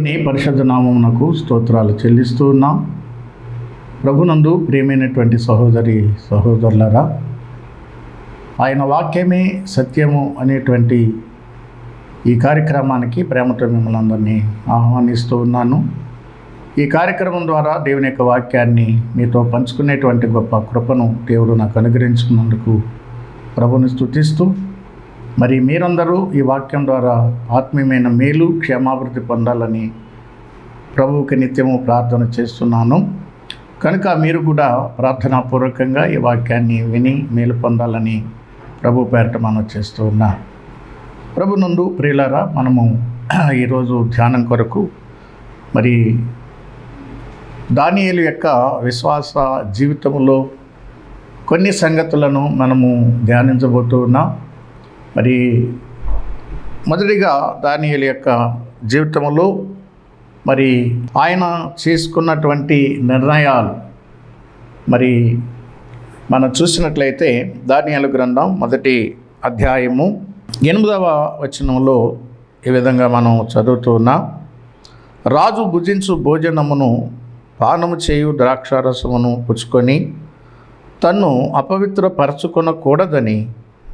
దేవుని పరిశుద్ధ నామమునకు స్తోత్రాలు చెల్లిస్తూ ఉన్నాం. ప్రభునందు ప్రియమైనటువంటి సహోదరి సహోదరులరా ఆయన వాక్యమే సత్యము అనేటువంటి ఈ కార్యక్రమానికి ప్రేమతో మిమ్మల్ని అందరినీ ఆహ్వానిస్తూ ఉన్నాను. ఈ కార్యక్రమం ద్వారా దేవుని యొక్క వాక్యాన్ని మీతో పంచుకునేటువంటి గొప్ప కృపను దేవుడు నాకు అనుగ్రహించుకున్నందుకు ప్రభుని స్థుతిస్తూ మరి మీరందరూ ఈ వాక్యం ద్వారా ఆత్మీయమైన మేలు క్షేమాభివృద్ధి పొందాలని ప్రభువుకి నిత్యము ప్రార్థన చేస్తున్నాను. కనుక మీరు కూడా ప్రార్థనాపూర్వకంగా ఈ వాక్యాన్ని విని మేలు పొందాలని ప్రభు పేరట మనం చేస్తూ ఉన్నా. ప్రభు నందు ప్రియులారా మనము ఈరోజు ధ్యానం కొరకు మరి దానియలు యొక్క విశ్వాస జీవితంలో కొన్ని సంగతులను మనము ధ్యానించబోతూ ఉన్నాం. మరి మొదటిగా దానియేలు యొక్క జీవితంలో మరి ఆయన చేసుకున్నటువంటి నిర్ణయాలు మరి మనం చూసినట్లయితే దానియాలు గ్రంథం మొదటి అధ్యాయము ఎనిమిదవ వచనంలో ఈ విధంగా మనం చదువుతున్నాం రాజు భుజించు భోజనమును పానము చేయు ద్రాక్షారసమును పుచ్చుకొని తన్ను అపవిత్రపరచుకొనకూడదని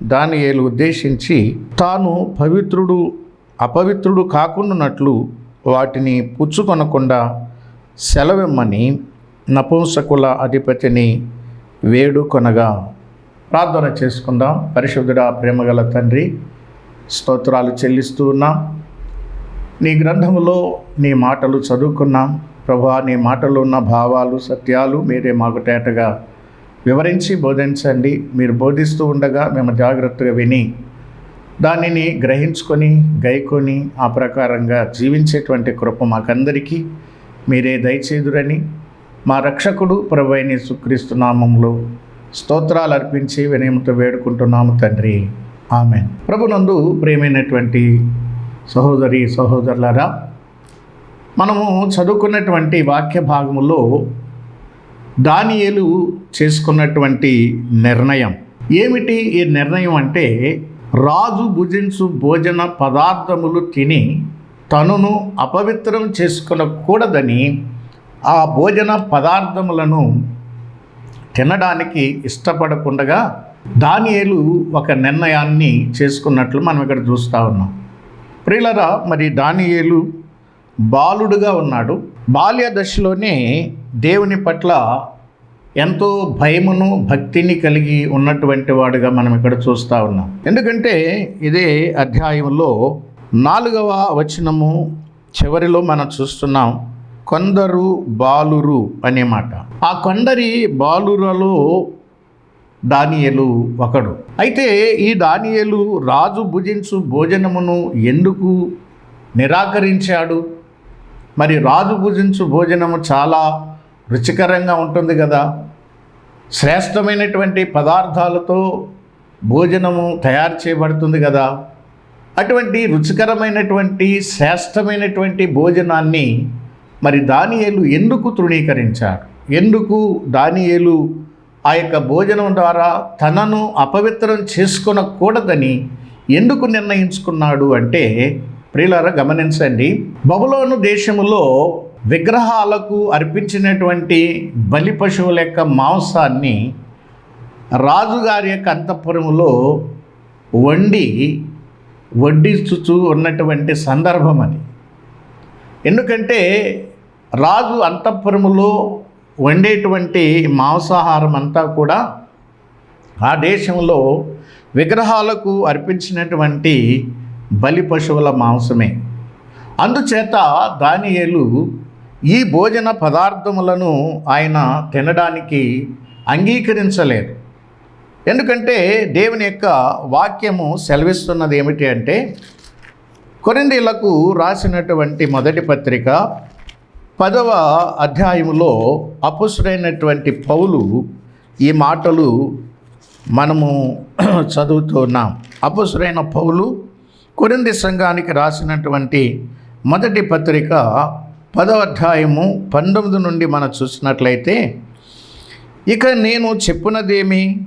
దానియేలు ఉద్దేశించి తాను పవిత్రుడు అపవిత్రుడు కాకుండానట్లు వాటిని పుచ్చుకొనకుండా సెలవిమ్మని నపుంసకుల అధిపతిని వేడుకొనగా ప్రార్థన చేసుకుందాం. పరిశుద్ధుడా ప్రేమగల తండ్రి స్తోత్రాలు చెల్లిస్తూ ఉన్నాం. నీ గ్రంథములో నీ మాటలు చదువుకున్నాం. ప్రభా నీ మాటలు ఉన్న భావాలు సత్యాలు మీరే మాకు తేటగా వివరించి బోధించండి. మీరు బోధిస్తూ ఉండగా మేము జాగ్రత్తగా విని దానిని గ్రహించుకొని గైకొని ఆ ప్రకారంగా జీవించేటువంటి కృప మాకందరికీ మీరే దయచేదురని మా రక్షకుడు ప్రభు అయిన సుక్రీస్తు నామంలో స్తోత్రాలు అర్పించి వినయముతో వేడుకుంటున్నాము తండ్రి. ఆమె ప్రభునందు ప్రేమైనటువంటి సహోదరి సహోదరులారా మనము చదువుకున్నటువంటి వాక్య భాగములో దానియేలు చేసుకున్నటువంటి నిర్ణయం. ఏమిటి ఈ నిర్ణయం అంటే రాజు భుజించు భోజన పదార్థములు తిని తనును అపవిత్రం చేసుకునకూడదని ఆ భోజన పదార్థములను తినడానికి ఇష్టపడకుండగా దానియేలు ఒక నిర్ణయాన్ని చేసుకున్నట్లు మనం ఇక్కడ చూస్తూ ఉన్నాం. ప్రియులరా మరి దానియేలు బాలుడుగా ఉన్నాడు. బాల్య దశలోనే దేవుని పట్ల ఎంతో భయమును భక్తిని కలిగి ఉన్నటువంటి వాడుగా మనం ఇక్కడ చూస్తూ ఉన్నాం. ఎందుకంటే ఇదే అధ్యాయంలో నాలుగవ వచనము చివరిలో మనం చూస్తున్నాం కొందరు బాలురు అనే మాట. ఆ కొందరి బాలురలో దానియలు ఒకడు. అయితే ఈ దానియలు రాజు భుజించు భోజనమును ఎందుకు నిరాకరించాడు? మరి రాజు భుజించు భోజనము చాలా రుచికరంగా ఉంటుంది కదా. శ్రేష్టమైనటువంటి పదార్థాలతో భోజనము తయారు చేయబడుతుంది కదా. అటువంటి రుచికరమైనటువంటి శ్రేష్టమైనటువంటి భోజనాన్ని మరి దానియేలు ఎందుకు తృణీకరించాడు ఎందుకు దానియేలు ఆ యొక్క భోజనం ద్వారా తనను అపవిత్రం చేసుకొనకూడదని ఎందుకు నిర్ణయించుకున్నాడు అంటే ప్రియులారా గమనించండి. బబులోను దేశములో విగ్రహాలకు అర్పించినటువంటి బలి పశువుల యొక్క మాంసాన్ని రాజుగారి యొక్క అంతఃపురములో వండి వడ్డించుచూ ఉన్నటువంటి సందర్భం అది. ఎందుకంటే రాజు అంతఃపురములో వండేటువంటి మాంసాహారం అంతా కూడా ఆ దేశంలో విగ్రహాలకు అర్పించినటువంటి బలి పశువుల మాంసమే. అందుచేత దానియేలు ఈ భోజన పదార్థములను ఆయన తినడానికి అంగీకరించలేదు. ఎందుకంటే దేవుని యొక్క వాక్యము సెలవిస్తున్నది ఏమిటి అంటే కొరిందీలకు రాసినటువంటి మొదటి పత్రిక పదవ అధ్యాయములో అపుసుడైనటువంటి పౌలు ఈ మాటలు మనము చదువుతున్నాం అపుసుడైన పౌలు కొరింది సంఘానికి రాసినటువంటి మొదటి పత్రిక పదవ అధ్యాయము పంతొమ్మిది నుండి మనం చూసినట్లయితే ఇక నేను చెప్పినదేమి?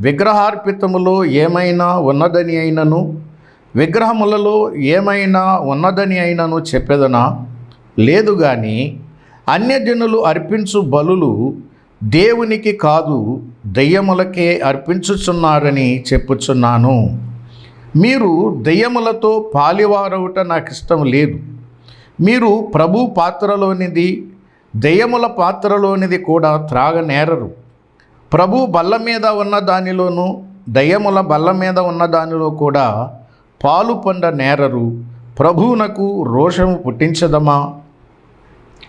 విగ్రహార్పితములో ఏమైనా ఉన్నదని అయినను? విగ్రహములలో ఏమైనా ఉన్నదని అయినను చెప్పేదనా? లేదు కానీ అన్యజనులు అర్పించు బలులు దేవునికి కాదు దయ్యములకే అర్పించుచున్నారని చెప్పుచున్నాను. మీరు దయ్యములతో పాలివారవుట నాకు ఇష్టం లేదు. మీరు ప్రభు పాత్రలోనిది దయ్యముల పాత్రలోనిది కూడా త్రాగనేరరు. ప్రభు బల్ల మీద ఉన్న దానిలోనూ దయ్యముల బల్ల మీద ఉన్న దానిలో కూడా పాలు పొంద నేరరు ప్రభువునకు రోషము పుట్టించదమా?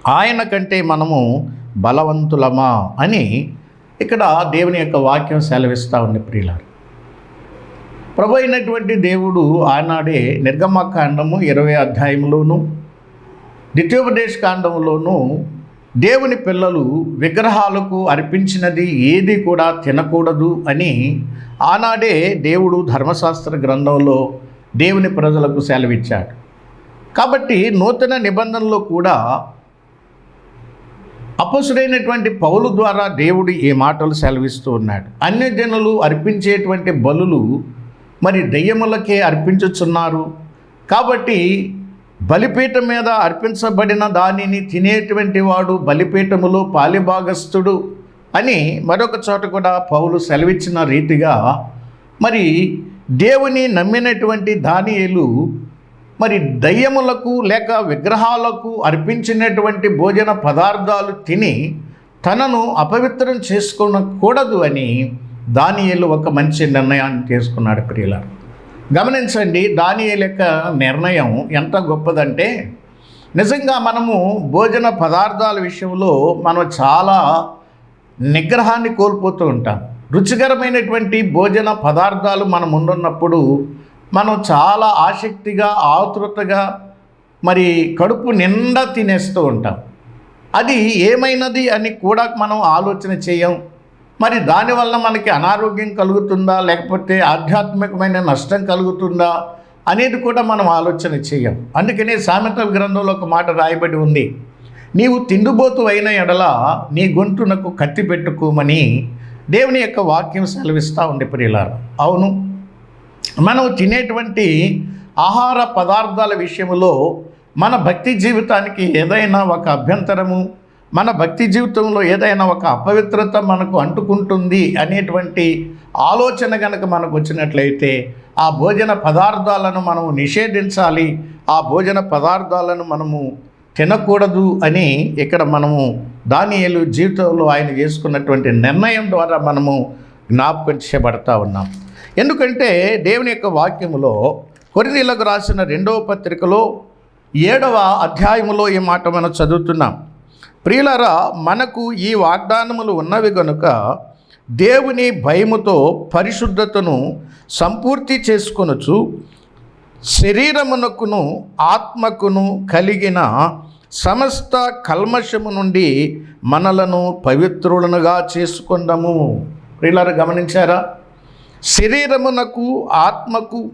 ఆయన కంటే మనము బలవంతులమా? అని ఇక్కడ దేవుని యొక్క వాక్యం సెలవిస్తూ ఉంది ప్రియులారు. ప్రభు అయినటువంటి దేవుడు ఆనాడే నిర్గమకాండము ఇరవై అధ్యాయంలోనూ ద్వితీయోపదేశ కాండంలోనూ దేవుని పిల్లలు విగ్రహాలకు అర్పించినది ఏది కూడా తినకూడదు అని ఆనాడే దేవుడు ధర్మశాస్త్ర గ్రంథంలో దేవుని ప్రజలకు సెలవిచ్చాడు. కాబట్టి నూతన నిబంధనలో కూడా అపసుడైనటువంటి పౌలు ద్వారా దేవుడు ఈ మాటలు సెలవిస్తూ ఉన్నాడు. అన్యజనులు అర్పించేటువంటి బలులు మరి దెయ్యములకే అర్పించుచున్నారు. కాబట్టి బలిపీఠం మీద అర్పించబడిన దానిని తినేటువంటి వాడు బలిపీఠములో పాలిభాగస్థుడు అని మరొక చోట కూడా పౌలు సెలవిచ్చిన రీతిగా మరి దేవుని నమ్మినటువంటి దానియులు మరి దయ్యములకు లేక విగ్రహాలకు అర్పించినటువంటి భోజన పదార్థాలు తిని తనను అపవిత్రం చేసుకోనకూడదు అని దానియులు ఒక మంచి నిర్ణయాన్ని తీసుకున్నాడు ప్రియులారు. గమనించండి దానియేలు యొక్క నిర్ణయం ఎంత గొప్పదంటే నిజంగా మనము భోజన పదార్థాల విషయంలో మనం చాలా నిగ్రహాన్ని కోల్పోతూ ఉంటాం. రుచికరమైనటువంటి భోజన పదార్థాలు మన ముందున్నప్పుడు మనం చాలా ఆసక్తిగా ఆతృతగా మరి కడుపు నిండా తినేస్తూ ఉంటాం. అది ఏమైనది అని కూడా మనం ఆలోచన చేయం. మరి దానివల్ల మనకి అనారోగ్యం కలుగుతుందా? లేకపోతే ఆధ్యాత్మికమైన నష్టం కలుగుతుందా? అనేది కూడా మనం ఆలోచన చేయం. అందుకనే సామెత గ్రంథంలో ఒక మాట రాయబడి ఉంది. నీవు తిండిబోతు అయిన ఎడల నీ గొంతునకు కత్తి పెట్టుకోమని దేవుని యొక్క వాక్యం సెలవిస్తూ ఉంది ప్రియులారా. అవును. మనం తినేటువంటి ఆహార పదార్థాల విషయంలో మన భక్తి జీవితానికి ఏదైనా ఒక అభ్యంతరము మన భక్తి జీవితంలో ఏదైనా ఒక అపవిత్రత మనకు అంటుకుంటుంది అనేటువంటి ఆలోచన కనుక మనకు వచ్చినట్లయితే ఆ భోజన పదార్థాలను మనము నిషేధించాలి ఆ భోజన పదార్థాలను మనము తినకూడదు అని ఇక్కడ మనము దానియలు జీవితంలో ఆయన చేసుకున్నటువంటి నిర్ణయం ద్వారా మనము జ్ఞాపకం చేయబడతా ఉన్నాం. ఎందుకంటే దేవుని యొక్క వాక్యములో కొరిదీలకు రాసిన రెండవ పత్రికలో ఏడవ అధ్యాయములో ఈ మాట మనం చదువుతున్నాం. ప్రియులరా మనకు ఈ వాగ్దానములు ఉన్నవి గనుక దేవుని భయముతో పరిశుద్ధతను సంపూర్తి చేసుకొనొచ్చు శరీరమునకును ఆత్మకును కలిగిన సమస్త కల్మషము నుండి మనలను పవిత్రులనుగా చేసుకుందాము. ప్రియులారా గమనించారా? శరీరమునకు ఆత్మకు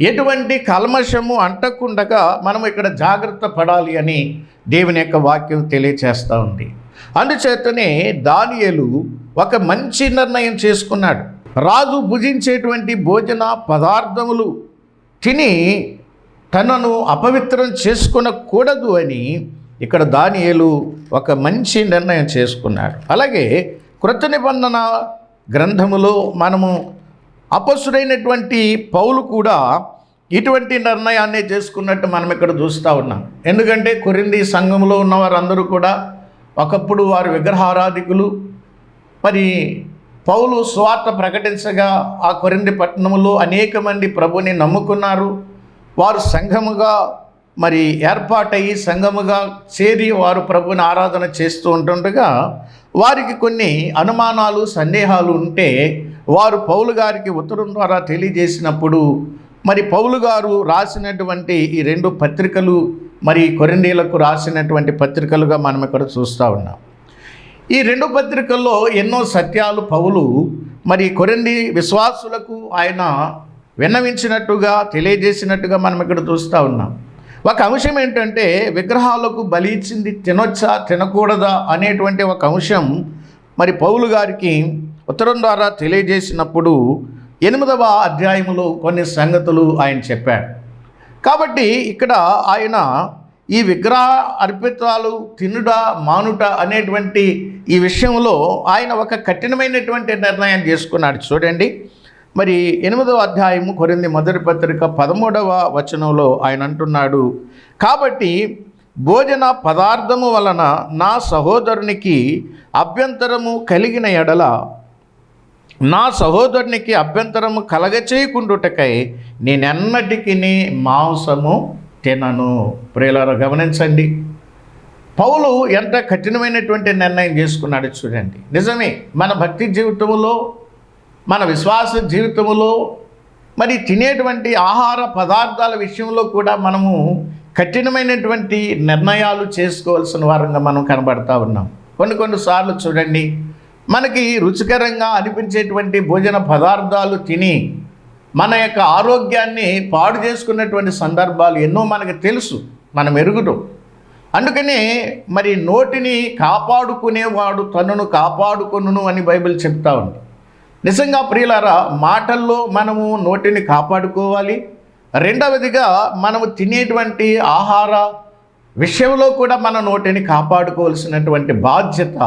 ఎటువంటి కల్మషము అంటకుండగా మనం ఇక్కడ జాగ్రత్త పడాలి అని దేవుని యొక్క వాక్యం తెలియచేస్తూ ఉంది. అందుచేతనే దానియలు ఒక మంచి నిర్ణయం చేసుకున్నాడు. రాజు భుజించేటువంటి భోజన పదార్థములు తిని తనను అపవిత్రం చేసుకునకూడదు అని ఇక్కడ దానియలు ఒక మంచి నిర్ణయం చేసుకున్నాడు. అలాగే కృత నిబంధన గ్రంథములో మనము అపసుడైనటువంటి పౌలు కూడా ఇటువంటి నిర్ణయాన్ని చేసుకున్నట్టు మనం ఇక్కడ చూస్తూ ఉన్నాం. ఎందుకంటే కొరింది సంఘంలో ఉన్న వారందరూ కూడా ఒకప్పుడు వారు విగ్రహారాధికులు. మరి పౌలు స్వార్థ ప్రకటించగా ఆ కొరింది పట్టణంలో అనేక మంది ప్రభుని నమ్ముకున్నారు. వారు సంఘముగా మరి ఏర్పాటయ్యి సంఘముగా చేరి వారు ప్రభుని ఆరాధన చేస్తూ ఉంటుండగా వారికి కొన్ని అనుమానాలు సందేహాలు ఉంటే వారు పౌలు గారికి ఉత్తరం ద్వారా తెలియజేసినప్పుడు మరి పౌలు గారు రాసినటువంటి ఈ రెండు పత్రికలు మరి కొరిండీలకు రాసినటువంటి పత్రికలుగా మనం ఇక్కడ చూస్తూ ఉన్నాం. ఈ రెండు పత్రికల్లో ఎన్నో సత్యాలు పౌలు మరి కొరండి విశ్వాసులకు ఆయన విన్నవించినట్టుగా తెలియజేసినట్టుగా మనం ఇక్కడ చూస్తూ ఉన్నాం. ఒక అంశం ఏంటంటే విగ్రహాలకు బలి ఇచ్చింది తినొచ్చా తినకూడదా అనేటువంటి ఒక అంశం మరి పౌలు గారికి ఉత్తరం ద్వారా తెలియజేసినప్పుడు ఎనిమిదవ అధ్యాయములో కొన్ని సంగతులు ఆయన చెప్పాడు. కాబట్టి ఇక్కడ ఆయన ఈ విగ్రహ అర్పితాలు తినుట మానుట అనేటువంటి ఈ విషయంలో ఆయన ఒక కఠినమైనటువంటి నిర్ణయం చేసుకున్నాడు. చూడండి. మరి ఎనిమిదవ అధ్యాయము కొరింది మొదటి పత్రిక పదమూడవ వచనంలో ఆయన అంటున్నాడు. కాబట్టి భోజన పదార్థము వలన నా సహోదరునికి అభ్యంతరము కలిగిన ఎడల నా సహోదరునికి అభ్యంతరము కలగచేయకుండుటకై నేనెన్నటికి మాంసము తినను. ప్రియులారా గమనించండి. పౌలు ఎంత కఠినమైనటువంటి నిర్ణయం చేసుకున్నాడు చూడండి. నిజమే మన భక్తి జీవితంలో మన విశ్వాస జీవితంలో మరి తినేటువంటి ఆహార పదార్థాల విషయంలో కూడా మనము కఠినమైనటువంటి నిర్ణయాలు చేసుకోవాల్సిన వారంగా మనం కనబడతా ఉన్నాం. కొన్ని కొన్నిసార్లు చూడండి మనకి రుచికరంగా అనిపించేటువంటి భోజన పదార్థాలు తిని మన యొక్క ఆరోగ్యాన్ని పాడు చేసుకున్నటువంటి సందర్భాలు ఎన్నో మనకు తెలుసు మనం ఎరుగుతాం అందుకనే మరి నోటిని కాపాడుకునేవాడు తనను కాపాడుకును అని బైబిల్ చెప్తా ఉంది. నిజంగా ప్రియులారా మాటల్లో మనము నోటిని కాపాడుకోవాలి. రెండవదిగా మనము తినేటువంటి ఆహార విషయంలో కూడా మన నోటిని కాపాడుకోవాల్సినటువంటి బాధ్యత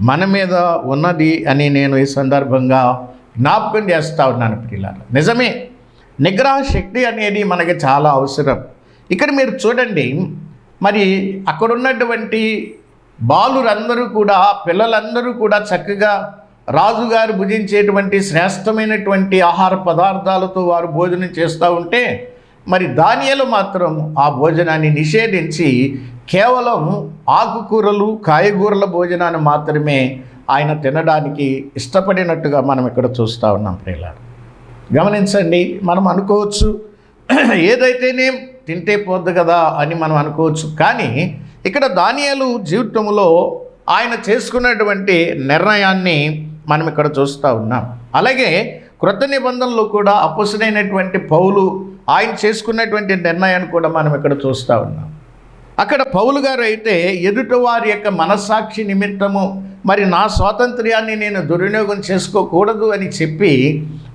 మన మీద ఉన్నది అని నేను ఈ సందర్భంగా జ్ఞాపకం చేస్తూ ఉన్నాను పిల్లలు నిజమే నిగ్రహ శక్తి అనేది మనకి చాలా అవసరం. ఇక్కడ మీరు చూడండి మరి అక్కడ ఉన్నటువంటి బాలురందరూ కూడా పిల్లలందరూ కూడా చక్కగా రాజుగారు భుజించేటువంటి శ్రేష్టమైనటువంటి ఆహార పదార్థాలతో వారు భోజనం చేస్తూ ఉంటే మరి దానియలు మాత్రం ఆ భోజనాన్ని నిషేధించి కేవలం ఆకుకూరలు కాయగూరల భోజనాన్ని మాత్రమే ఆయన తినడానికి ఇష్టపడినట్టుగా మనం ఇక్కడ చూస్తూ ఉన్నాం ప్రియులారు. గమనించండి మనం అనుకోవచ్చు ఏదైతేనే తింటే పోద్దు కదా అని మనం అనుకోవచ్చు. కానీ ఇక్కడ దానియాలు జీవితంలో ఆయన చేసుకున్నటువంటి నిర్ణయాన్ని మనం ఇక్కడ చూస్తూ ఉన్నాం. అలాగే క్రొత్త నిబంధనలు కూడా అపుసరైనటువంటి పౌలు ఆయన చేసుకున్నటువంటి నిర్ణయాన్ని కూడా మనం ఇక్కడ చూస్తూ ఉన్నాం. అక్కడ పౌలు గారు అయితే ఎదుటి వారి యొక్క మనస్సాక్షి నిమిత్తము మరి నా స్వాతంత్ర్యాన్ని నేను దుర్వినియోగం చేసుకోకూడదు అని చెప్పి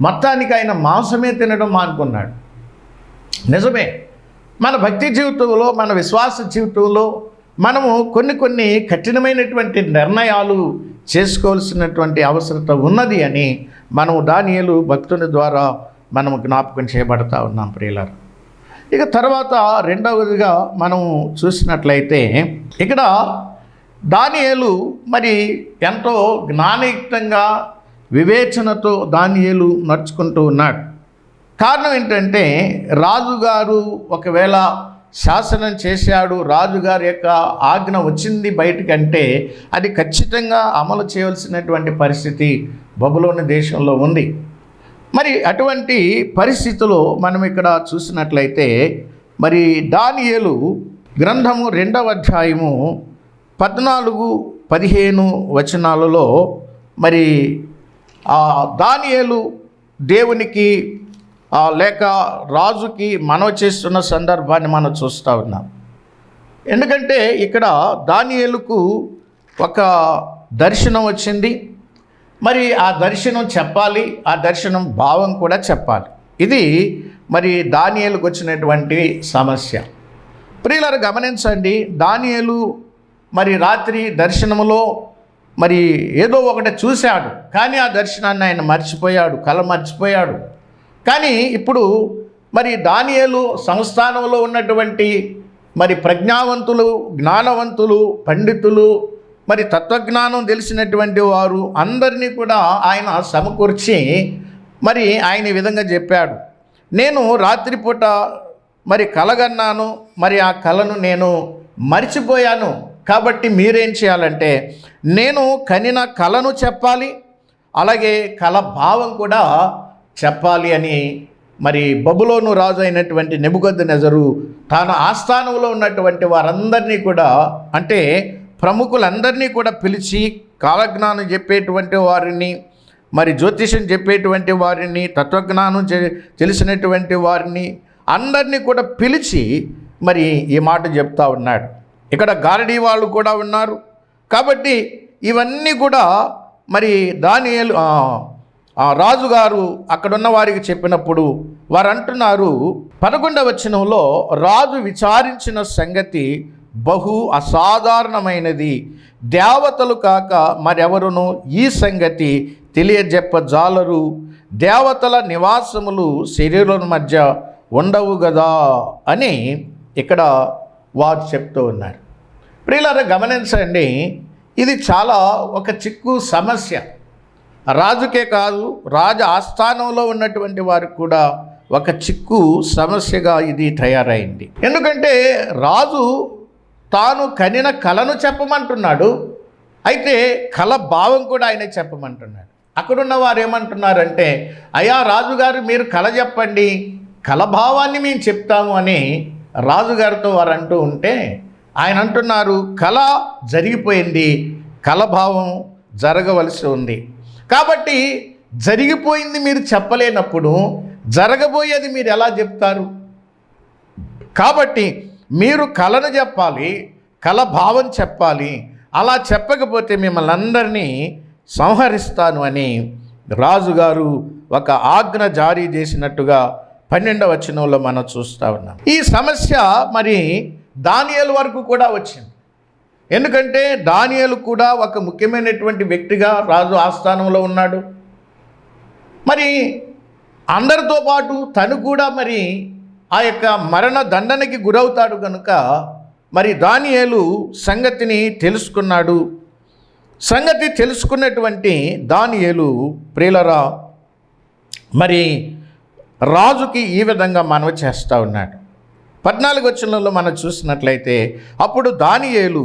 మొత్తానికి ఆయన మాంసమే తినడం మానుకున్నాడు. నిజమే. మన భక్తి జీవితంలో మన విశ్వాస జీవితంలో మనము కొన్ని కొన్ని కఠినమైనటువంటి నిర్ణయాలు చేసుకోవాల్సినటువంటి అవసరత ఉన్నది అని మనము దానియలు భక్తుని ద్వారా మనము జ్ఞాపకం చేయబడతా ఉన్నాం ప్రియులారు. ఇక తర్వాత రెండవదిగా మనం చూసినట్లయితే ఇక్కడ దానియేలు మరి ఎంతో జ్ఞానయుక్తంగా వివేచనతో దానియేలు నడుచుకుంటూ ఉన్నాడు. కారణం ఏంటంటే రాజుగారు ఒకవేళ శాసనం చేశాడు రాజుగారి యొక్క ఆజ్ఞ వచ్చింది బయటకంటే అది ఖచ్చితంగా అమలు చేయవలసినటువంటి పరిస్థితి బబులోని దేశంలో ఉంది. మరి అటువంటి పరిస్థితిలో మనం ఇక్కడ చూసినట్లయితే మరి దానియేలు గ్రంథము రెండవ అధ్యాయము పద్నాలుగు పదిహేను వచనాలలో మరి ఆ దానియేలు దేవునికి లేక రాజుకి మనవ చేస్తున్న సందర్భాన్ని మనం చూస్తూ ఉన్నాం. ఎందుకంటే ఇక్కడ దానియేలుకు ఒక దర్శనం వచ్చింది. మరి ఆ దర్శనం చెప్పాలి ఆ దర్శనం భావం కూడా చెప్పాలి. ఇది మరి దానియలకు వచ్చినటువంటి సమస్య. ప్రియులను గమనించండి దానియలు మరి రాత్రి దర్శనములో మరి ఏదో ఒకటి చూశాడు కానీ ఆ దర్శనాన్ని ఆయన మర్చిపోయాడు కళ మర్చిపోయాడు. కానీ ఇప్పుడు మరి దానియలు సంస్థానంలో ఉన్నటువంటి మరి ప్రజ్ఞావంతులు జ్ఞానవంతులు పండితులు మరి తత్వజ్ఞానం తెలిసినటువంటి వారు అందరినీ కూడా ఆయన సమకూర్చి మరి ఆయన ఈ విధంగా చెప్పాడు. నేను రాత్రిపూట మరి కలగన్నాను మరి ఆ కళను నేను మర్చిపోయాను. కాబట్టి మీరేం చేయాలంటే నేను కనిన కళను చెప్పాలి అలాగే కళ భావం కూడా చెప్పాలి అని మరి బబులోను రాజు అయినటువంటి నెబుగద్ద నెజరు తన ఆస్థానంలో ఉన్నటువంటి వారందరినీ కూడా అంటే ప్రముఖులందరినీ కూడా పిలిచి కాలజ్ఞానం చెప్పేటువంటి వారిని మరి జ్యోతిషం చెప్పేటువంటి వారిని తత్వజ్ఞానం తెలిసినటువంటి వారిని అందరినీ కూడా పిలిచి మరి ఈ మాట చెప్తా ఉన్నాడు. ఇక్కడ గారడీ వాళ్ళు కూడా ఉన్నారు. కాబట్టి ఇవన్నీ కూడా మరి దానియలు రాజుగారు అక్కడున్న వారికి చెప్పినప్పుడు వారు అంటున్నారు పదకొండవ వచనంలో రాజు విచారించిన సంగతి బహు అసాధారణమైనది. దేవతలు కాక మరెవరును ఈ సంగతి తెలియజెప్పజాలరు. దేవతల నివాసములు శరీరం మధ్య ఉండవు కదా అని ఇక్కడ వారు చెప్తూ ఉన్నారు. ప్రియులారా గమనించండి ఇది చాలా ఒక చిక్కు సమస్య. రాజుకే కాదు రాజు ఆస్థానంలో ఉన్నటువంటి వారికి కూడా ఒక చిక్కు సమస్యగా ఇది తయారైంది. ఎందుకంటే రాజు తాను కనిన కళను చెప్పమంటున్నాడు. అయితే కళ భావం కూడా ఆయన చెప్పమంటున్నాడు. అక్కడున్న వారు ఏమంటున్నారంటే అయ్యా రాజుగారు మీరు కళ చెప్పండి. కలభావాన్ని మేము చెప్తాము అని రాజుగారితో వారు అంటూ ఉంటే ఆయన అంటున్నారు కళ జరిగిపోయింది. కళభావం జరగవలసి ఉంది. కాబట్టి జరిగిపోయింది మీరు చెప్పలేనప్పుడు జరగబోయేది మీరు ఎలా చెప్తారు? కాబట్టి మీరు కళను చెప్పాలి కళ భావం చెప్పాలి అలా చెప్పకపోతే మిమ్మల్ని అందరినీ సంహరిస్తాను అని రాజుగారు ఒక ఆజ్ఞ జారీ చేసినట్టుగా పన్నెండవ వచనంలో మనం చూస్తూ ఉన్నాం. ఈ సమస్య మరి దానియలు వరకు కూడా వచ్చింది. ఎందుకంటే దానియలు కూడా ఒక ముఖ్యమైనటువంటి వ్యక్తిగా రాజు ఆస్థానంలో ఉన్నాడు. మరి అందరితో పాటు తను కూడా మరి ఆ యొక్క మరణ దండనకి గురవుతాడు కనుక మరి దానియేలు సంగతిని తెలుసుకున్నాడు. సంగతి తెలుసుకున్నటువంటి దానియేలు ప్రియులరా మరి రాజుకి ఈ విధంగా మనవి చేస్తూ ఉన్నాడు. పద్నాలుగు వచనంలో మనం చూసినట్లయితే అప్పుడు దానియేలు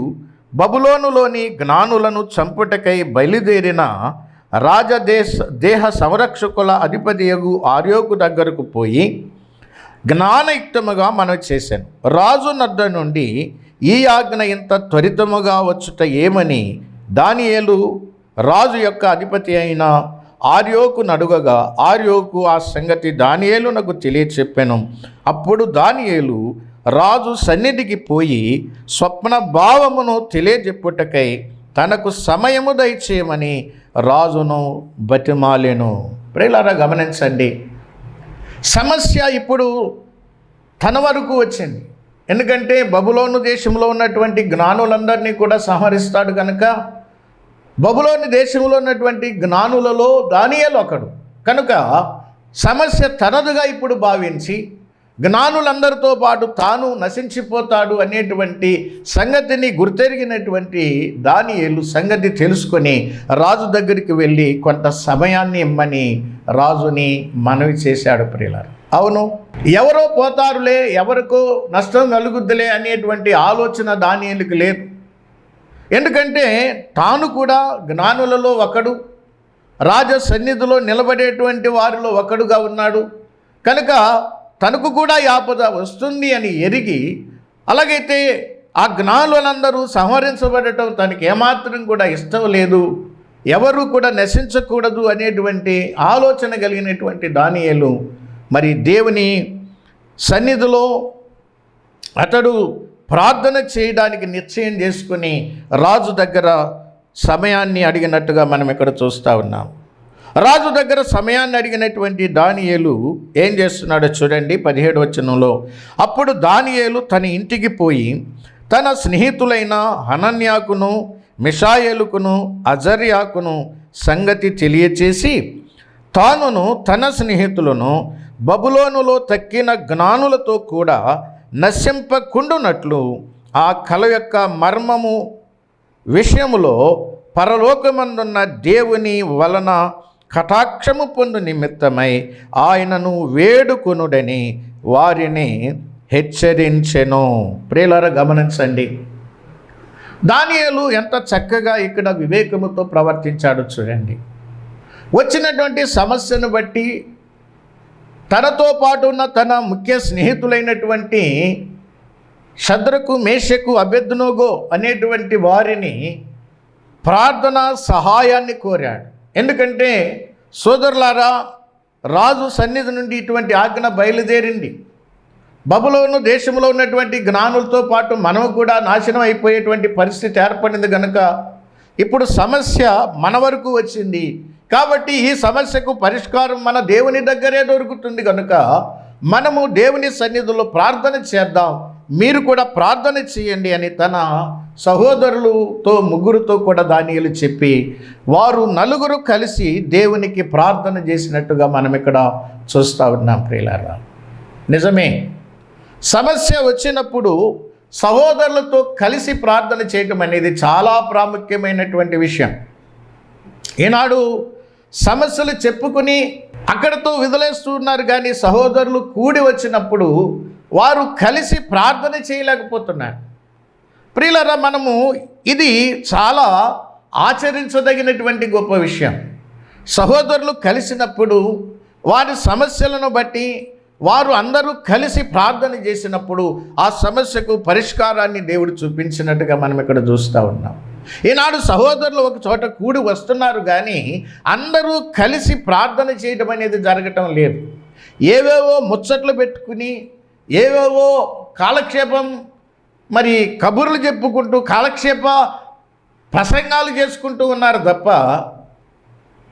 బబులోనులోని జ్ఞానులను చంపుటకై బయలుదేరిన రాజదేశ దేహ సంరక్షకుల అధిపతియగు ఆర్యోకు దగ్గరకు పోయి జ్ఞానయుక్తముగా మనం చేశాను. రాజు నద్ద నుండి ఈ ఆజ్ఞ ఇంత త్వరితముగా వచ్చుట ఏమని దానియేలు రాజు యొక్క అధిపతి అయిన ఆర్యోకు నడుగగా ఆర్యోకు ఆ సంగతి దానియేలు నాకు తెలియచెప్పాను. అప్పుడు దానియేలు రాజు సన్నిధికి పోయి స్వప్న భావమును తెలియజెప్పుటకై తనకు సమయము దయచేయమని రాజును బతిమాలెను. ప్రియులారా గమనించండి. సమస్య ఇప్పుడు తన వరకు వచ్చింది. ఎందుకంటే బబులోను దేశంలో ఉన్నటువంటి జ్ఞానులందరినీ కూడా సంహరిస్తాడు కనుక బబులోని దేశంలో ఉన్నటువంటి జ్ఞానులలో దానియలు ఒకడు. కనుక సమస్య తనదుగా ఇప్పుడు భావించి జ్ఞానులందరితో పాటు తాను నశించిపోతాడు అనేటువంటి సంగతిని గుర్తెరిగినటువంటి దానియేలు సంగతి తెలుసుకొని రాజు దగ్గరికి వెళ్ళి కొంత సమయాన్ని ఇమ్మని రాజుని మనవి చేశాడు ప్రియులారు. అవును ఎవరో పోతారులే ఎవరికో నష్టం కలుగుద్దులే అనేటువంటి ఆలోచన దానియేలుకి లేదు. ఎందుకంటే తాను కూడా జ్ఞానులలో ఒకడు రాజ సన్నిధిలో నిలబడేటువంటి వారిలో ఒకడుగా ఉన్నాడు. కనుక తనకు కూడా ఈ ఆపద వస్తుంది అని ఎరిగి అలాగైతే ఆ జ్ఞానులందరూ సంహరించబడటం తనకి ఏమాత్రం కూడా ఇష్టం లేదు. ఎవరు కూడా నశించకూడదు అనేటువంటి ఆలోచన కలిగినటువంటి దానియలు. మరి దేవుని సన్నిధిలో అతడు ప్రార్థన చేయడానికి నిశ్చయం చేసుకుని రాజు దగ్గర సమయాన్ని అడిగినట్టుగా మనం ఇక్కడ చూస్తూ ఉన్నాం. రాజు దగ్గర సమయాన్ని అడిగినటువంటి దానియేలు ఏం చేస్తున్నాడో చూడండి పదిహేడు వచనంలో. అప్పుడు దానియేలు తన ఇంటికి పోయి తన స్నేహితులైన హనన్యాకును మిషాయేలుకును అజర్యాకును సంగతి తెలియచేసి తానును తన స్నేహితులను బబులోనులో తక్కిన జ్ఞానులతో కూడా నశింపకుండునట్లు ఆ కళ యొక్క మర్మము విషయములో పరలోకమందున్న దేవుని వలన కటాక్షము పొందు నిమిత్తమై ఆయనను వేడుకొనుడని వారిని హెచ్చరించెను. ప్రియులర గమనించండి. దానియలు ఎంత చక్కగా ఇక్కడ వివేకముతో ప్రవర్తించాడు చూడండి. వచ్చినటువంటి సమస్యను బట్టి తనతో పాటు ఉన్న తన ముఖ్య స్నేహితులైనటువంటి శద్రకు మేషకు అభ్యర్థనోగో అనేటువంటి వారిని ప్రార్థన సహాయాన్ని కోరాడు. ఎందుకంటే సోదరులారా రాజు సన్నిధి నుండి ఇటువంటి ఆజ్ఞ బయలుదేరింది. బబులోను దేశంలో ఉన్నటువంటి జ్ఞానులతో పాటు మనం కూడా నాశనం అయిపోయేటువంటి పరిస్థితి ఏర్పడింది కనుక ఇప్పుడు సమస్య మన వరకు వచ్చింది. కాబట్టి ఈ సమస్యకు పరిష్కారం మన దేవుని దగ్గరే దొరుకుతుంది కనుక మనము దేవుని సన్నిధిలో ప్రార్థన చేద్దాం. మీరు కూడా ప్రార్థన చేయండి అని తన సహోదరులతో ముగ్గురుతో కూడా దానియలు చెప్పి వారు నలుగురు కలిసి దేవునికి ప్రార్థన చేసినట్టుగా మనం ఇక్కడ చూస్తూ ఉన్నాం ప్రియులారా. నిజమే. సమస్య వచ్చినప్పుడు సహోదరులతో కలిసి ప్రార్థన చేయటం అనేది చాలా ప్రాముఖ్యమైనటువంటి విషయం. ఈనాడు సమస్యలు చెప్పుకుని అక్కడతో విదిలేస్తున్నారు కానీ సహోదరులు కూడి వచ్చినప్పుడు వారు కలిసి ప్రార్థన చేయలేకపోతున్నారు. ప్రియులరా మనము ఇది చాలా ఆచరించదగినటువంటి గొప్ప విషయం. సహోదరులు కలిసినప్పుడు వారి సమస్యలను బట్టి వారు అందరూ కలిసి ప్రార్థన చేసినప్పుడు ఆ సమస్యకు పరిష్కారాన్ని దేవుడు చూపించినట్టుగా మనం ఇక్కడ చూస్తూ ఉన్నాం. ఈనాడు సహోదరులు ఒక చోట కూడి వస్తున్నారు కానీ అందరూ కలిసి ప్రార్థన చేయడం అనేది జరగటం లేదు. ఏవేవో ముచ్చట్లు పెట్టుకుని ఏవేవో కాలక్షేపం మరి కబుర్లు చెప్పుకుంటూ కాలక్షేప ప్రసంగాలు చేసుకుంటూ ఉన్నారు తప్ప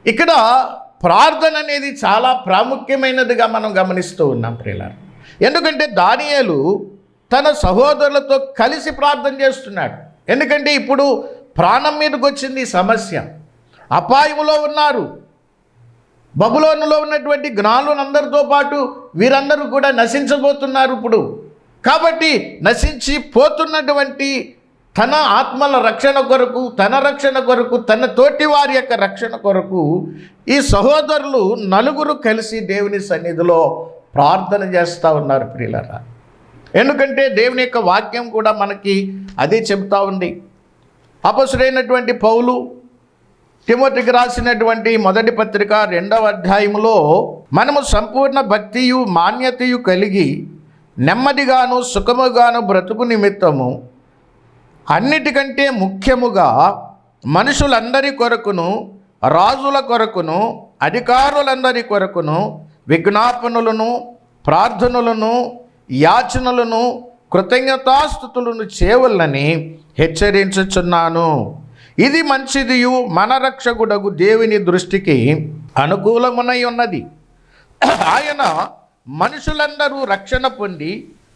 ఇక్కడ ప్రార్థన అనేది చాలా ప్రాముఖ్యమైనదిగా మనం గమనిస్తూ ఉన్నాం ప్రియులారు. ఎందుకంటే దానియలు తన సహోదరులతో కలిసి ప్రార్థన చేస్తున్నాడు. ఎందుకంటే ఇప్పుడు ప్రాణం మీదకి వచ్చింది ఈ సమస్య. అపాయములో ఉన్నారు. బబులోనులో ఉన్నటువంటి జ్ఞానులందరితో పాటు వీరందరూ కూడా నశించబోతున్నారు ఇప్పుడు. కాబట్టి నశించి పోతున్నటువంటి తన ఆత్మల రక్షణ కొరకు తన రక్షణ కొరకు తన తోటి వారి యొక్క రక్షణ కొరకు ఈ సహోదరులు నలుగురు కలిసి దేవుని సన్నిధిలో ప్రార్థన చేస్తూ ఉన్నారు ప్రియులరా. ఎందుకంటే దేవుని యొక్క వాక్యం కూడా మనకి అదే చెబుతూ ఉంది. అపసుడైనటువంటి పౌలు తిమోతికి రాసినటువంటి మొదటి పత్రిక రెండవ అధ్యాయములో మనము సంపూర్ణ భక్తియు మాన్యతయు కలిగి నెమ్మదిగాను సుఖముగాను బ్రతుకు నిమిత్తము. అన్నిటికంటే ముఖ్యముగా మనుషులందరి కొరకును రాజుల కొరకును అధికారులందరి కొరకును విజ్ఞాపనలను ప్రార్థనలను యాచనలను కృతజ్ఞతాస్థుతులను చేవలని హెచ్చరించుచున్నాను. ఇది మంచిదియు మన రక్షకుడగు దేవుని దృష్టికి అనుకూలమునై ఉన్నది. ఆయన మనుషులందరూ రక్షణ పొంది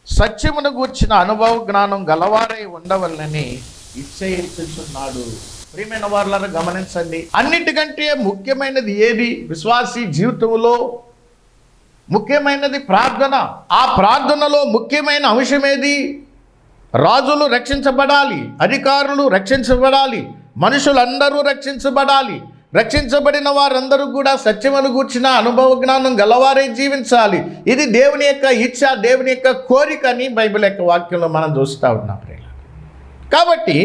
సత్యమును గూర్చిన అనుభవ జ్ఞానం గలవారై ఉండవల్లని ఇచ్చయించుచున్నాడు ప్రియమైన వారులను గమనించండి. అన్నిటికంటే ముఖ్యమైనది ఏది? విశ్వాసీ జీవితంలో ముఖ్యమైనది ప్రార్థన. ఆ ప్రార్థనలో ముఖ్యమైన అంశం ఏది? రాజులు రక్షించబడాలి అధికారులు రక్షించబడాలి మనుషులందరూ రక్షించబడాలి. రక్షించబడిన వారందరూ కూడా సత్యమును గూర్చిన అనుభవ జ్ఞానం గలవారే జీవించాలి. ఇది దేవుని యొక్క ఇచ్ఛ దేవుని యొక్క కోరిక అని బైబిల్ యొక్క వాక్యంలో మనం చూస్తూ ఉన్నాం ప్రియుల కాబట్టి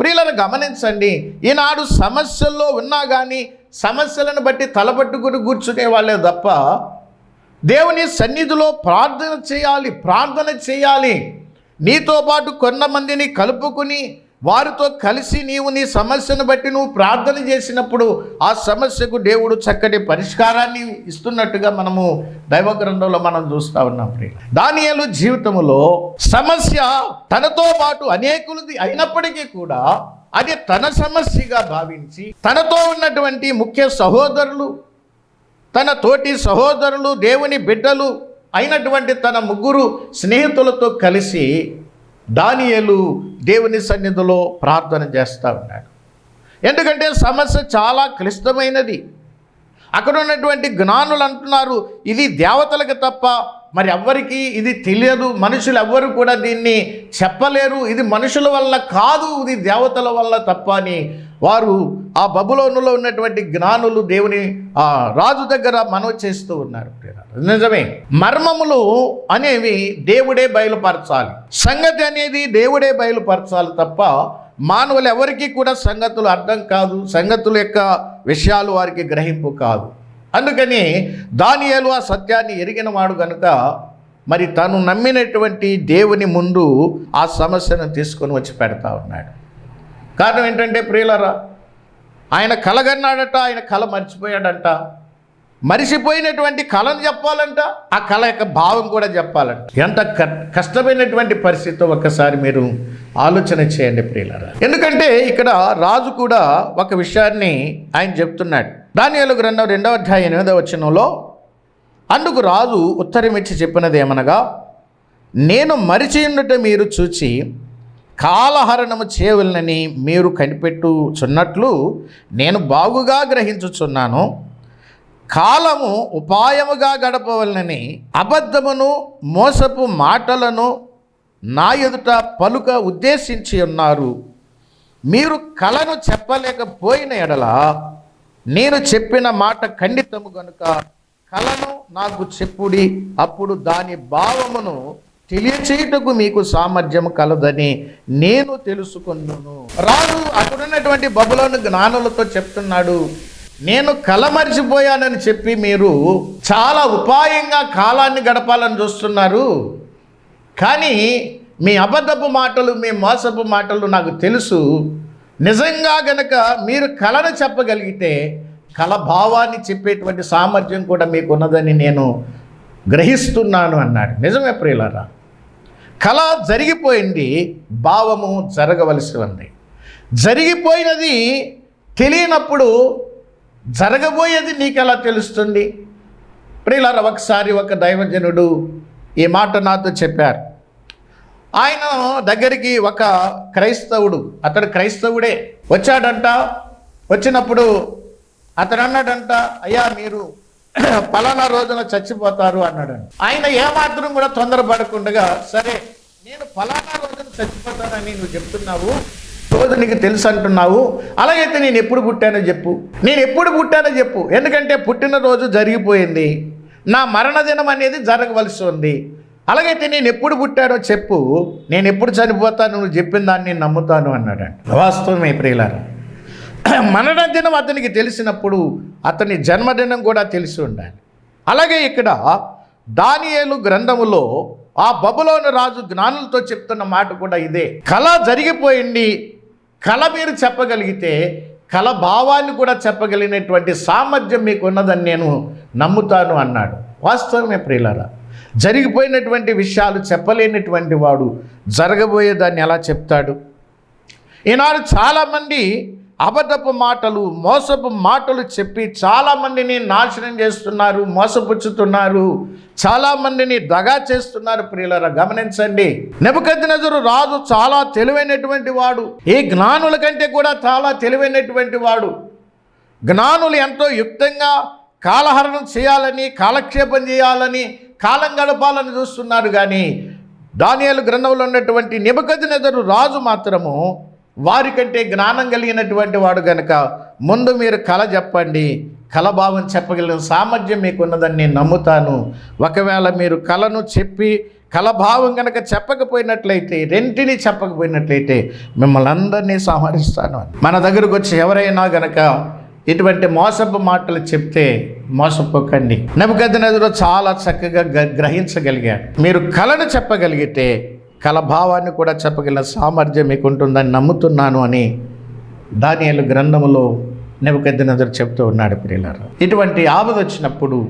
ప్రియులను గమనించండి. ఈనాడు సమస్యల్లో ఉన్నా కానీ సమస్యలను బట్టి తలపట్టుకుని కూర్చునే వాళ్ళే తప్ప దేవుని సన్నిధిలో ప్రార్థన చేయాలి ప్రార్థన చేయాలి. నీతో పాటు కొంతమందిని కలుపుకుని వారితో కలిసి నీవు నీ సమస్యను బట్టి నువ్వు ప్రార్థన చేసినప్పుడు ఆ సమస్యకు దేవుడు చక్కటి పరిష్కారాన్ని ఇస్తున్నట్టుగా మనము దైవ గ్రంథంలో మనం చూస్తూ ఉన్నాం. ప్రియ దానియలు జీవితంలో సమస్య తనతో పాటు అనేకులది అయినప్పటికీ కూడా అది తన సమస్యగా భావించి తనతో ఉన్నటువంటి ముఖ్య సహోదరులు తన తోటి సహోదరులు దేవుని బిడ్డలు అయినటువంటి తన ముగ్గురు స్నేహితులతో కలిసి దానియేలు దేవుని సన్నిధిలో ప్రార్థన చేస్తూ ఉన్నాడు. ఎందుకంటే సమస్య చాలా క్లిష్టమైనది. అక్కడ ఉన్నటువంటి జ్ఞానులు అంటున్నారు ఇది దేవతలకు తప్ప మరి ఎవ్వరికి ఇది తెలియదు. మనుషులు ఎవ్వరు కూడా దీన్ని చెప్పలేరు. ఇది మనుషుల వల్ల కాదు ఇది దేవతల వల్ల తప్ప అని వారు ఆ బబులోనులో ఉన్నటువంటి జ్ఞానులు దేవుని ఆ రాజు దగ్గర మనవి చేస్తూ ఉన్నారు. నిజమే. మర్మములు అనేవి దేవుడే బయలుపరచాలి. సంగతి అనేది దేవుడే బయలుపరచాలి తప్ప మానవులు ఎవరికీ కూడా సంగతులు అర్థం కాదు. సంగతుల యొక్క విషయాలు వారికి గ్రహింపు కాదు. అందుకని దానియాలు ఆ సత్యాన్ని ఎరిగినవాడు కనుక మరి తను నమ్మినటువంటి దేవుని ముందు ఆ సమస్యను తీసుకొని వచ్చి పెడతా ఉన్నాడు. కారణం ఏంటంటే ప్రియులరా ఆయన కలగన్నాడట ఆయన కల మర్చిపోయాడంట. మరిసిపోయినటువంటి కళను చెప్పాలంట ఆ కళ యొక్క భావం కూడా చెప్పాలంట. ఎంత క- కష్టమైనటువంటి పరిస్థితి ఒక్కసారి మీరు ఆలోచన చేయండి ప్రియులరా. ఎందుకంటే ఇక్కడ రాజు కూడా ఒక విషయాన్ని ఆయన చెప్తున్నాడు. దానియాలు గ్రంథం రెండవ అధ్యాయం ఎనిమిదవ వచనంలో అందుకు రాజు ఉత్తరమిచ్చి చెప్పినది ఏమనగా నేను మరిచి మీరు చూచి కాలహరణము చేయవలనని మీరు కనిపెట్టుచున్నట్లు నేను బాగుగా గ్రహించుచున్నాను. కాలము ఉపాయముగా గడపవలనని అబద్ధమును మోసపు మాటలను నా ఎదుట పలుక ఉద్దేశించి ఉన్నారు. మీరు కలను చెప్పలేకపోయిన ఎడల నేను చెప్పిన మాట ఖండితము గనుక కలను నాకు చెప్పుడి అప్పుడు దాని భావమును తెలియచేయుటకు మీకు సామర్థ్యం కలదని నేను తెలుసుకున్నాను రాజు అక్కడున్నటువంటి బబులోని జ్ఞానులతో చెప్తున్నాడు నేను కల మర్చిపోయానని చెప్పి మీరు చాలా ఉపాయంగా కాలాన్ని గడపాలని చూస్తున్నారు. కానీ మీ అబద్ధపు మాటలు మీ మోసపు మాటలు నాకు తెలుసు. నిజంగా గనక మీరు కళను చెప్పగలిగితే కళ భావాన్ని చెప్పేటువంటి సామర్థ్యం కూడా మీకు ఉన్నదని నేను గ్రహిస్తున్నాను అన్నాడు. నిజమే ప్రియులరా? కళ జరిగిపోయింది భావము జరగవలసి ఉంది. జరిగిపోయినది తెలియనప్పుడు జరగబోయేది నీకు ఎలా తెలుస్తుంది? ప్రియులారా ఒకసారి ఒక దైవజనుడు ఈ మాట నాతో చెప్పారు. ఆయన దగ్గరికి ఒక క్రైస్తవుడు అతడు క్రైస్తవుడే వచ్చాడంట. వచ్చినప్పుడు అతడు అన్నాడంట అయ్యా మీరు పలానా రోజున చచ్చిపోతారు అన్నాడంట ఆయన ఏమాత్రం కూడా తొందరపడకుండా సరే నేను ఫలానా రోజున చచ్చిపోతానని నువ్వు చెప్తున్నావు. రోజు నీకు తెలుసు అంటున్నావు. అలాగైతే నేను ఎప్పుడు పుట్టానో చెప్పు. నేను ఎప్పుడు పుట్టానో చెప్పు. ఎందుకంటే పుట్టినరోజు జరిగిపోయింది. నా మరణదినం అనేది జరగవలసి ఉంది. అలాగైతే నేను ఎప్పుడు పుట్టానో చెప్పు. నేను ఎప్పుడు చనిపోతాను నువ్వు చెప్పిన దాన్ని నేను నమ్ముతాను అన్నాడంట వాస్తవమే ప్రియులారా? మరణదినం అతనికి తెలిసినప్పుడు అతని జన్మదినం కూడా తెలిసి ఉండాలి. అలాగే ఇక్కడ దానియేలు గ్రంథములో ఆ బబులోని రాజు జ్ఞానులతో చెప్తున్న మాట కూడా ఇదే. కళ జరిగిపోయింది. కళ మీరు చెప్పగలిగితే కళ భావాన్ని కూడా చెప్పగలిగినటువంటి సామర్థ్యం మీకు ఉన్నదని నేను నమ్ముతాను అన్నాడు. వాస్తవమే ప్రియులరా జరిగిపోయినటువంటి విషయాలు చెప్పలేనటువంటి వాడు జరగబోయేదాన్ని ఎలా చెప్తాడు? ఈనాడు చాలామంది అబద్ధపు మాటలు మోసపు మాటలు చెప్పి చాలామందిని నాశనం చేస్తున్నారు మోసపుచ్చుతున్నారు. చాలామందిని దగా చేస్తున్నారు ప్రియులరా గమనించండి. నెబద్ రాజు చాలా తెలివైనటువంటి వాడు. ఈ జ్ఞానుల కంటే కూడా చాలా తెలివైనటువంటి వాడు. జ్ఞానులు ఎంతో యుక్తంగా కాలహరణం చేయాలని కాలక్షేపం చేయాలని కాలం గడపాలని చూస్తున్నారు కానీ దానియాలు గ్రంథంలో ఉన్నటువంటి నిబద్ రాజు మాత్రము వారికంటే జ్ఞానం కలిగినటువంటి వాడు కనుక ముందు మీరు కళ చెప్పండి కళభావం చెప్పగలిగిన సామర్థ్యం మీకు ఉన్నదని నేను నమ్ముతాను. ఒకవేళ మీరు కళను చెప్పి కళభావం కనుక చెప్పకపోయినట్లయితే రెంటిని చెప్పకపోయినట్లయితే మిమ్మల్ని అందరినీ సంహరిస్తాను మన దగ్గరకు వచ్చి ఎవరైనా గనక ఇటువంటి మోసపు మాటలు చెప్తే మోసపోకండి. నెబద్ చాలా చక్కగా గ- గ్రహించగలిగాడు. మీరు కళను చెప్పగలిగితే కలభావాన్ని కూడా చెప్పగలిగిన సామర్థ్యం మీకు ఉంటుందని నమ్ముతున్నాను అని దానియలు గ్రంథములో నెబద్ చెప్తూ ఉన్నాడు ప్రియులారా. ఇటువంటి ఆపద వచ్చినప్పుడు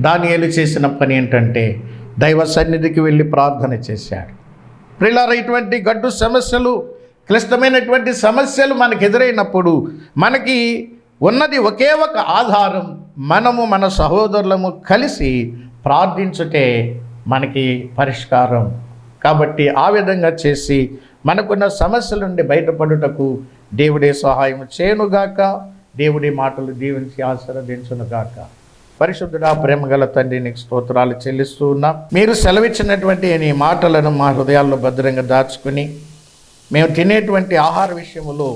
దానియలు చేసిన పని ఏంటంటే దైవ సన్నిధికి వెళ్ళి ప్రార్థన చేశాడు. ప్రియులారా ఇటువంటి గడ్డు సమస్యలు క్లిష్టమైనటువంటి సమస్యలు మనకు ఎదురైనప్పుడు మనకి ఉన్నది ఒకే ఒక ఆధారం మనము మన సహోదరులము కలిసి ప్రార్థించుటే మనకి పరిష్కారం కాబట్టి ఆ విధంగా చేసి మనకున్న సమస్యల నుండి బయటపడుటకు దేవుడే సహాయం చేయనుగాక. దేవుడి మాటలు దీవించి ఆశీర్వదించునుగాక. పరిశుద్ధుడా ప్రేమగల తండ్రి నీకు స్తోత్రాలు చెల్లిస్తూ ఉన్నా. మీరు సెలవిచ్చినటువంటి నీ మాటలను మా హృదయాల్లో భద్రంగా దాచుకుని మేము తినేటువంటి ఆహార విషయంలో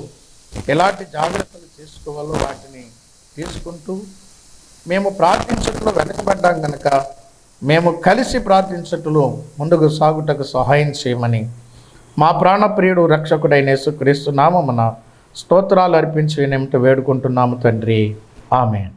ఎలాంటి జాగ్రత్తలు తీసుకోవాలో వాటిని తీసుకుంటూ మేము ప్రార్థించడంలో వెనకబడ్డాం కనుక మేము కలిసి ప్రార్థించటలో ముందుకు సాగుటకు సహాయం చేయమని మా ప్రాణప్రియుడు రక్షకుడైన యేసుక్రీస్తు నామమున స్తోత్రాలు అర్పించి నేమిటి వేడుకుంటున్నాము తండ్రి. ఆమెన్.